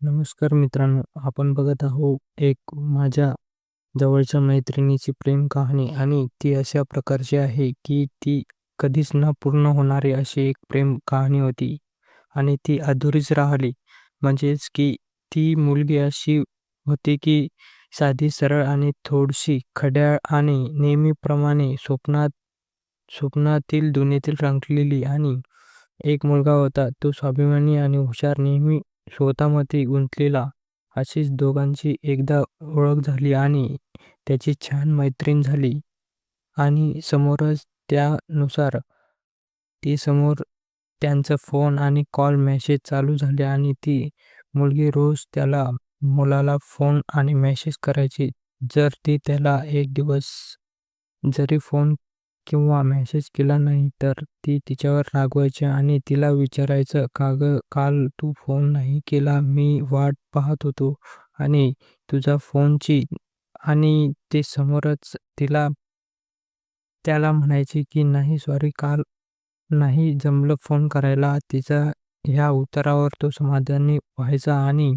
नमस्कार मित्रांनो, आपण बघत आहोत एक माझ्या जवळच्या मैत्रिणीची प्रेम कहाणी आणि ती अशा प्रकारची आहे की ती कधीच न पूर्ण होणारी अशी एक प्रेम कहाणी होती आणि ती अधुरीच राहिली. म्हणजेच की ती मुलगी अशी होती की साधी, सरळ आणि थोडीशी खड्याळ आणि नेहमीप्रमाणे स्वप्नात स्वप्नातील दुनियेतील रंगलेली आणि एक मुलगा होता तो स्वाभिमानी आणि हुशार, नेहमी स्वतःमध्ये गुंतलेला. अशीच दोघांची एकदा ओळख झाली आणि त्याची छान मैत्रीण झाली. आणि समोरच त्यानुसार ती समोर त्यांचं फोन आणि कॉल मेसेज चालू झाले आणि ती मुलगी रोज त्याला मुलाला फोन आणि मेसेज करायची. जर ती त्याला एक दिवस जरी फोन किंवा मेसेज केला नाही तर ती तिच्यावर रागवायची आणि तिला विचारायचं का गं काल तू फोन नाही केला मी वाट पाहत होतो आणि तुझ्या फोनची आणि ते समोरच तिला त्याला म्हणायची की नाही सॉरी काल नाही जमलं फोन करायला. तिचा ह्या उत्तरावर तो समाधानी व्हायचा आणि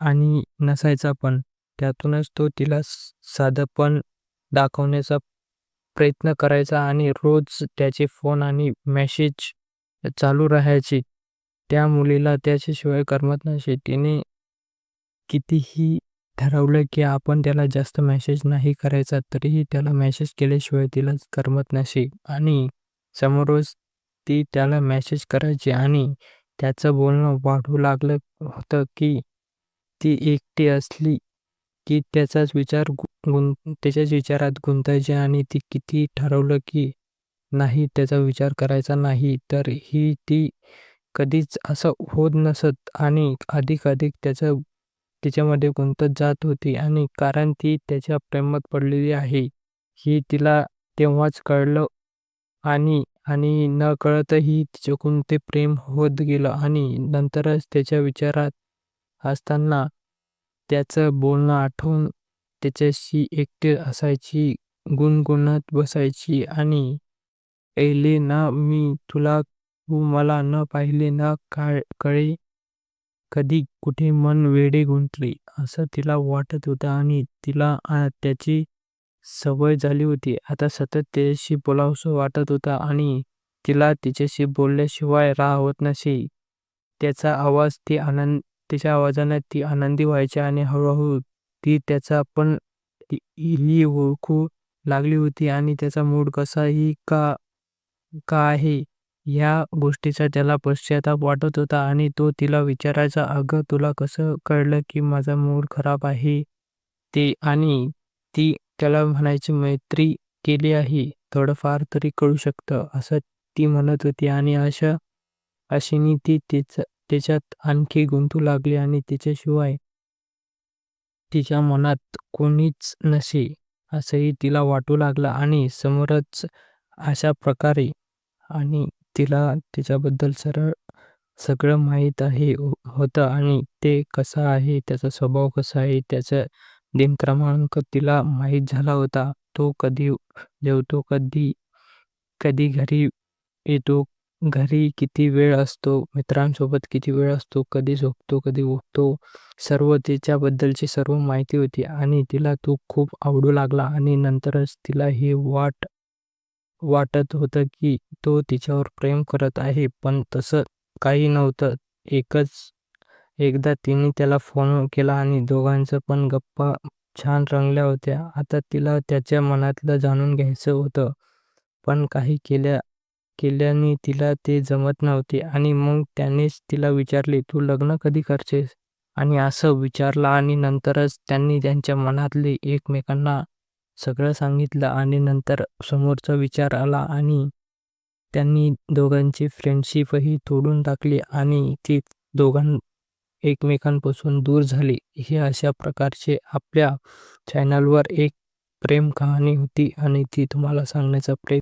आणि नसायचा पण. त्यातूनच तो तिला साधंपण दाखवण्याचा प्रयत्न करायचा आणि रोज त्याचे फोन आणि मेसेज चालू राहायचे. त्या मुलीला त्याच्याशिवाय करमत नसे. तिने कितीही ठरवलं की आपण त्याला जास्त मेसेज नाही करायचा तरीही त्याला मेसेज केल्याशिवाय तिला करमत नसे. आणि समोरच ती त्याला मेसेज करायची आणि त्याचं बोलणं वाढू लागलं होतं की ती एकटी असली की त्याचाच विचार गुं त्याच्याच विचारात गुंतायची आणि ती किती ठरवलं की नाही त्याचा विचार करायचा नाही तर ही ती कधीच असं होत नसत. आणि अधिक-अधिक त्याचं तिच्यामध्ये गुंतत जात होती आणि कारण ती त्याच्या प्रेमात पडलेली आहे. ही तिला तेव्हाच कळलं आणि आणि न कळतही तिच्याकडून ते प्रेम होत गेलं आणि नंतरच त्याच्या विचारात असताना त्याचं बोलणं आठवून त्याच्याशी एकटे असायची, गुणगुणत बसायची आणि ऐले ना मी तुला, तू मला न पाहिले ना कळे, कधी कुठे मन वेडे गुंतले, असं तिला वाटत होतं आणि तिला त्याची सवय झाली होती. आता सतत त्याच्याशी बोलावंसं वाटत होतं आणि तिला तिच्याशी बोलल्याशिवाय राहावत नसे. त्याचा आवाज ती आनंद त्याच्या आवाजाने ती आनंदी व्हायची आणि हळूहळू ती त्याचा पण ही ओळखू लागली होती आणि त्याचा मूड कसा ही का का आहे या गोष्टीचा त्याला पश्चाताप वाटत होता आणि तो तिला विचारायचा अगं तुला कसं कळलं की माझा मूड खराब आहे ते? आणि ती त्याला म्हणायची मैत्री केली आहे थोडंफार तरी कळू शकतं असं ती म्हणत होती आणि अशा अशीनी ती त्याच्यात आणखी गुंतू लागली आणि तिच्याशिवाय तिच्या मनात कोणीच नसे असंही तिला वाटू लागलं आणि समोरच अशा प्रकारे आणि तिला तिच्याबद्दल सरळ सगळं माहीत आहे होतं आणि ते कसं आहे त्याचा स्वभाव कसा आहे त्याचा दिनक्रमांक तिला माहीत झाला होता. तो कधी जेवतो, कधी कधी घरी येतो, घरी किती वेळ असतो, मित्रांसोबत किती वेळ असतो, कधी झोपतो, कधी उठतो, सर्व तिच्याबद्दलची सर्व माहिती होती आणि तिला तो खूप आवडू लागला आणि नंतरच तिला हे वाट वाटत होतं की तो तिच्यावर प्रेम करत आहे पण तसं काही नव्हतं. एकच एकदा तिने त्याला फोन केला आणि दोघांच्या पण गप्पा छान रंगल्या होत्या. आता तिला त्याच्या मनातलं जाणून घ्यायचं होतं. पण काही केल्या केल्याने तिला ते जमत नव्हते आणि मग त्यानेच तिला विचारले तू लग्न कधी करतेस? आणि असं विचारलं आणि नंतरच त्यांनी त्यांच्या मनातले एकमेकांना सगळं सांगितलं आणि नंतर समोरचा विचार आला आणि त्यांनी दोघांची फ्रेंडशिपही तोडून टाकली आणि ती दोघां एकमेकांपासून दूर झाली. हे अशा प्रकारचे आपल्या चॅनलवर एक प्रेम कहाणी होती आणि ती तुम्हाला सांगण्याचा प्रयत्न